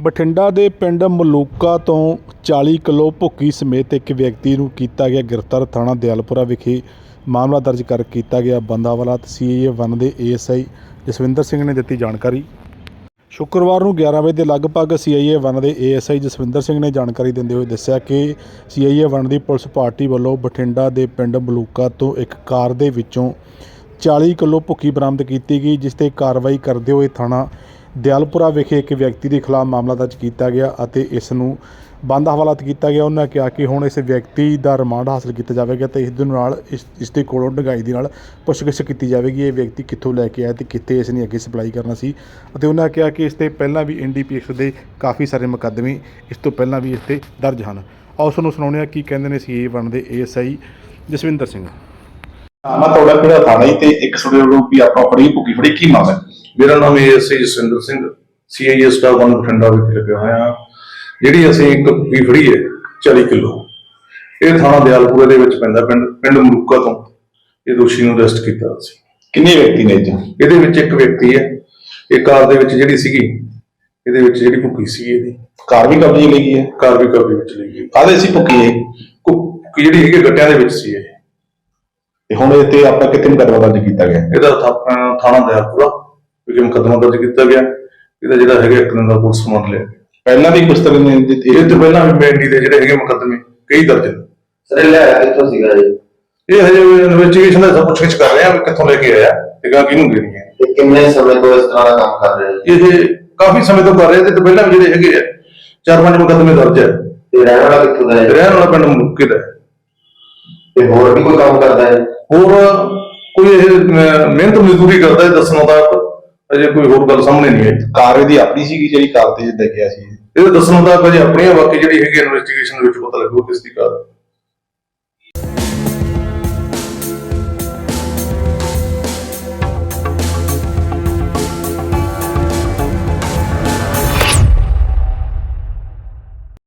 ਬਠਿੰਡਾ ਦੇ ਪਿੰਡ ਮਲੂਕਾ ਤੋਂ 40 ਕਿਲੋ ਭੁੱਕੀ ਸਮੇਤ ਇੱਕ ਵਿਅਕਤੀ ਨੂੰ ਕੀਤਾ ਗਿਆ ਗ੍ਰਿਫਤਾਰ ਥਾਣਾ ਦਿਆਲਪੁਰਾ ਵਿਖੇ ਮਾਮਲਾ ਦਰਜ ਕਰ ਕੀਤਾ ਗਿਆ। ਬੰਦਾਵਾਲਾ ਸੀਏ ਵਨ ਦੇ ਏਐਸਆਈ ਜਸਵਿੰਦਰ ਸਿੰਘ ਨੇ ਦਿੱਤੀ ਜਾਣਕਾਰੀ। ਸ਼ੁੱਕਰਵਾਰ ਨੂੰ 11 ਵਜੇ ਦੇ ਲਗਭਗ ਸੀਆਈਏ ਵਨ ਦੇ ਏਐਸਆਈ ਜਸਵਿੰਦਰ ਸਿੰਘ ਨੇ ਜਾਣਕਾਰੀ ਦਿੰਦੇ ਹੋਏ ਦੱਸਿਆ ਕਿ ਸੀਆਈਏ ਵਨ ਦੀ ਪੁਲਿਸ ਪਾਰਟੀ ਵੱਲੋਂ ਬਠਿੰਡਾ ਦੇ ਪਿੰਡ ਮਲੂਕਾ ਤੋਂ ਇੱਕ ਕਾਰ ਦੇ ਵਿੱਚੋਂ 40 ਕਿਲੋ ਭੁੱਕੀ ਬਰਾਮਦ ਕੀਤੀ ਗਈ, ਜਿਸ ਤੇ ਕਾਰਵਾਈ ਕਰਦੇ ਹੋਏ ਥਾਣਾ ਦਿਆਲਪੁਰਾ ਵਿਖੇ ਇੱਕ ਵਿਅਕਤੀ ਦੇ ਖਿਲਾਫ ਮਾਮਲਾ ਦਰਜ ਕੀਤਾ ਗਿਆ ਅਤੇ ਇਸ ਨੂੰ ਬੰਦ ਹਵਾਲਾਤ ਕੀਤਾ ਗਿਆ। ਉਹਨਾਂ ਕਿਹਾ ਕਿ ਹੁਣ ਇਸ ਵਿਅਕਤੀ ਦਾ ਰਿਮਾਂਡ ਹਾਸਲ ਕੀਤਾ ਜਾਵੇਗਾ ਤੇ ਇਸ ਦੇ ਨਾਲ ਇਸ ਇਸ ਦੇ ਕੋਲੋਂ ਡੰਗਾਈ ਦੇ ਨਾਲ ਪੁੱਛਗਿੱਛ ਕੀਤੀ ਜਾਵੇਗੀ। ਇਹ ਵਿਅਕਤੀ ਕਿੱਥੋਂ ਲੈ ਕੇ ਆਇਆ ਤੇ ਕਿੱਥੇ ਇਸ ਨੇ ਅੱਗੇ ਸਪਲਾਈ ਕਰਨਾ ਸੀ ਅਤੇ ਉਹਨਾਂ ਕਿਹਾ ਕਿ ਇਸ ਤੇ ਪਹਿਲਾਂ ਵੀ ਐਨਡੀਪੀਐਕਸ ਦੇ ਕਾਫੀ ਸਾਰੇ ਮੁਕੱਦਮੇ ਇਸ ਤੋਂ ਪਹਿਲਾਂ ਵੀ ਇਸ ਤੇ ਦਰਜ ਹਨ। ਆਓ ਉਸ ਸੁਣਾਉਂਦੇ ਹਾਂ ਕੀ ਕਹਿੰਦੇ ਨੇ ਸੀਏ ਵਨ ਦੇ ਏਐਸਆਈ ਜਸਵਿੰਦਰ ਸਿੰਘ। ਮੈਂ ਤੁਹਾਡਾ ਕਿਹੜਾ ਥਾਣਾ ਹੀ ਤੇ ਇੱਕ ਤੁਹਾਡੇ ਵੱਲੋਂ ਵੀ ਆਪਾਂ ਫੜੀ ਭੁੱਕੀ ਫੜੀ, ਕੀ ਮਾਮਲਾ ਮੇਰਾ ਨਾਮ ASI Jaswinder Singh CIA staff one Bathinda ਵਿਖੇ ਲੱਗਿਆ ਹੋਇਆ। ਜਿਹੜੀ ਅਸੀਂ ਇੱਕ ਕੁੱਕੀ ਫੜੀ ਹੈ 40 ਕਿਲੋ। ਇਹ ਥਾਣਾ ਦਿਆਲਪੁਰੇ ਦੇ ਵਿੱਚ ਪੈਂਦਾ ਪਿੰਡ ਪਿੰਡ ਮਲੂਕਾ ਤੋਂ। ਇਹ ਦੋਸ਼ੀ ਨੂੰ ਅਰੈਸਟ ਕੀਤਾ ਸੀ। ਕਿੰਨੇ ਵਿਅਕਤੀ ਨੇ ਇਹ 'ਚ? ਇਹਦੇ ਵਿੱਚ ਇੱਕ ਵਿਅਕਤੀ ਹੈ। ਇਹ ਕਾਰ ਦੇ ਵਿੱਚ ਜਿਹੜੀ ਸੀਗੀ ਇਹਦੇ ਵਿੱਚ ਜਿਹੜੀ ਭੁੱਕੀ ਸੀ ਇਹਦੀ। ਕਾਰ ਵੀ ਕਬਜ਼ੇ ਲਈ ਗਈ ਹੈ? ਕਾਰ ਵੀ ਕਬਜ਼ੇ ਵਿੱਚ ਲਈ ਗਈ। ਕਾਹਦੇ ਸੀ ਭੁੱਕੀ ਇਹ? ਭੁੱਕੀ ਜਿਹੜੀ ਹੈਗੀ ਗੱਟਿਆਂ ਦੇ ਵਿੱਚ ਸੀ ਇਹ। ਤੇ ਹੁਣ ਇਹ ਤੇ ਆਪਾਂ ਕਿਤੇ ਮੁਕੱਦਮਾ ਦਰਜ ਕੀਤਾ ਗਿਆ? ਇਹਦਾ ਥਾਣਾ ਦਿਆਲਪੁਰਾ ਵਿਖੇ ਮੁਕੱਦਮਾ ਦਰਜ ਕੀਤਾ ਗਿਆ ਇਹਦਾ ਜਿਹੜਾ ਹੈਗਾ ਇੱਕ ਦਿਨ ਦਾ ਪੁਲਿਸ ਰਿਮਾਂਡ ਲਿਆ। ਪਹਿਲਾਂ ਵੀ ਕੁਝ ਤਰ੍ਹਾਂ ਦੇ ਇਹ ਇਹ ਤੋਂ ਪਹਿਲਾਂ ਵੀ ਮੈਂਡੀ ਦੇ ਜਿਹੜੇ ਹੈਗੇ ਮੁਕੱਦਮੇ ਕਈ ਦਰਜ ਨੇ। ਸਰ ਇਹ ਲਿਆਇਆ ਕਿੱਥੋਂ ਸੀਗਾ ਜੀ ਇਹ ਹਜੇ ਇਨਵੈਸਟੀਗੇਸ਼ਨ ਦਾ ਸਭ ਪੁੱਛਗਿੱਛ ਕਰ ਰਹੇ ਆ ਵੀ ਕਿੱਥੋਂ ਲੈ ਕੇ ਆਇਆ ਤੇ ਗਾ ਕਿਹਨੂੰ ਦੇਣੀ ਹੈ। ਤੇ ਕਿੰਨੇ ਸਮੇਂ ਤੋਂ ਇਸ ਤਰ੍ਹਾਂ ਦਾ ਕੰਮ ਕਰ ਰਹੇ ਇਹ ਕਾਫੀ ਸਮੇਂ ਤੋਂ ਕਰ ਰਹੇ ਤੇ ਪਹਿਲਾਂ ਵੀ ਜਿਹੜੇ ਹੈਗੇ ਆ ਚਾਰ ਪੰਜ ਮੁਕੱਦਮੇ ਦਰਜ ਹੈ ਤੇ ਰਹਿਣ ਵਾਲਾ ਕਿੱਥੋਂ ਦਾ ਹੈ? ਰਹਿਣ ਵਾਲਾ ਪਿੰਡ ਮੁੱਕੇ ਦਾ ਹੈ। ਤੇ ਹੋਰ ਵੀ ਕੋਈ ਕੰਮ ਕਰਦਾ ਹੈ? ਹੋਰ ਕੋਈ ਇਹ ਮਿਹਨਤ ਮਜ਼ਦੂਰੀ ਕਰਦਾ ਹੈ ਦੱਸਣ ਦਾ ਅਜੇ ਕੋਈ ਹੋਰ ਗੱਲ ਸਾਹਮਣੇ ਨਹੀਂ ਆਈ ਕਾਰ ਇਹਦੀ ਆਪਣੀ ਸੀਗੀ ਜਿਹੜੀ ਕਾਰ ਤੇ ਜਿੱਦਾਂ ਗਿਆ ਸੀ ਇਹਦੇ ਦੱਸਣ ਦਾ ਅਜੇ ਆਪਣੀਆਂ ਬਾਕੀ ਜਿਹੜੀ ਹੈਗੀ ਇਨਵੈਸਟੀਗੇਸ਼ਨ ਦੇ ਵਿੱਚ ਪਤਾ ਲੱਗੂ ਕਿਸ ਦੀ ਕਾਰ ਹੈ।